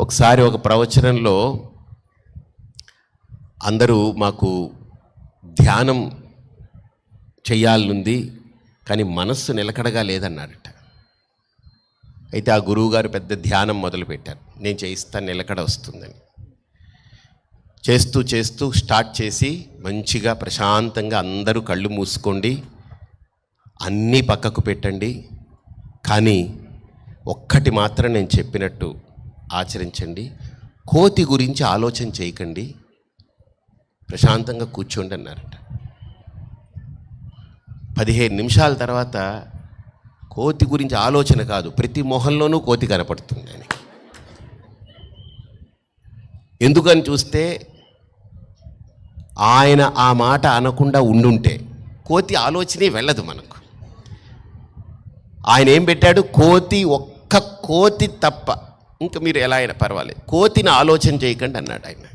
ఒకసారి ఒక ప్రవచనంలో అందరూ మాకు ధ్యానం చేయాలనుంది కానీ మనస్సు నిలకడగా లేదన్నారట. అయితే ఆ గురువుగారు పెద్ద ధ్యానం మొదలుపెట్టారు. నేను చేయిస్తాను నిలకడ వస్తుందని. చేస్తూ చేస్తూ స్టార్ట్ చేసి మంచిగా ప్రశాంతంగా అందరూ కళ్ళు మూసుకోండి అన్నీ పక్కకు పెట్టండి. కానీ ఒక్కటి మాత్రం నేను చెప్పినట్టు ఆచరించండి. కోతి గురించి ఆలోచన చేయకండి. ప్రశాంతంగా కూర్చోండి అన్నారట. పదిహేను నిమిషాల తర్వాత కోతి గురించి ఆలోచన కాదు ప్రతి మొహంలోనూ కోతి కనపడుతుంది ఆయనకి. ఎందుకని చూస్తే ఆయన ఆ మాట అనకుండా ఉండుంటే కోతి ఆలోచనే వెళ్ళదు మనకు. ఆయన ఏం పెట్టాడు? కోతి ఒక్క కోతి తప్ప ఇంకా మీరు ఎలా అయినా పర్వాలేదు. కోతిని ఆలోచన చేయకండి అన్నాడు ఆయన.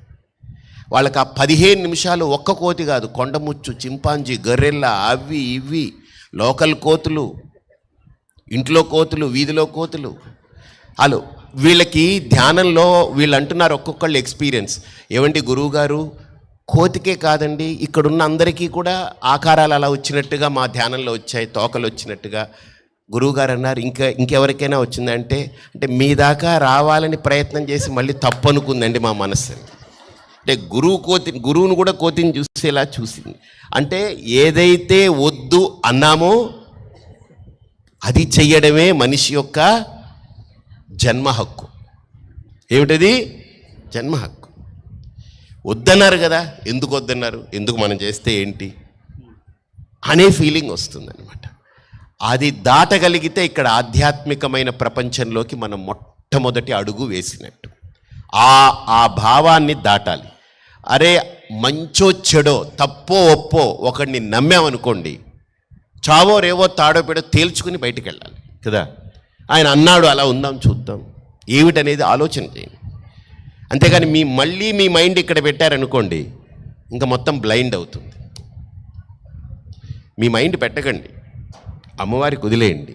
వాళ్ళకి ఆ పదిహేను నిమిషాలు ఒక్క కోతి కాదు కొండముచ్చు చింపాంజీ గొర్రెల్ల అవి ఇవి లోకల్ కోతులు ఇంట్లో కోతులు వీధిలో కోతులు. హలో వీళ్ళకి ధ్యానంలో వీళ్ళు అంటున్నారు ఒక్కొక్కళ్ళు ఎక్స్పీరియన్స్. ఏమండి గురువుగారు? కోతికే కాదండి ఇక్కడున్న అందరికీ కూడా ఆకారాలు అలా వచ్చినట్టుగా మా ధ్యానంలో వచ్చాయి తోకలు వచ్చినట్టుగా. గురువుగారు అన్నారు ఇంకా ఇంకెవరికైనా వచ్చిందంటే అంటే మీ దాకా రావాలని ప్రయత్నం చేసి మళ్ళీ తప్పు అనుకుందండి మా మనస్సు. అంటే గురువు కోతి గురువును కూడా కోతిని చూసేలా చూసింది. అంటే ఏదైతే వద్దు అన్నామో అది చెయ్యడమే మనిషి యొక్క జన్మ హక్కు. ఏమిటది? జన్మ హక్కు. వద్దన్నారు కదా ఎందుకు వద్దన్నారు? ఎందుకు మనం చేస్తే ఏంటి? అనే ఫీలింగ్ వస్తుందన్నమాట. అది దాటగలిగితే ఇక్కడ ఆధ్యాత్మికమైన ప్రపంచంలోకి మనం మొట్టమొదటి అడుగు వేసినట్టు. ఆ ఆ భావాన్ని దాటాలి. అరే మంచో చెడో తప్పో ఒప్పో ఒకడిని నమ్మామనుకోండి చావో రేవో తాడో పెడో తేల్చుకుని బయటికి వెళ్ళాలి కదా? ఆయన అన్నాడు అలా ఉందాం చూద్దాం. ఏమిటనేది ఆలోచన చేయండి. అంతేగాని మీ మళ్ళీ మీ మైండ్ ఇక్కడ పెట్టారనుకోండి ఇంకా మొత్తం బ్లైండ్ అవుతుంది. మీ మైండ్ పెట్టకండి. అమ్మవారికి వదిలేయండి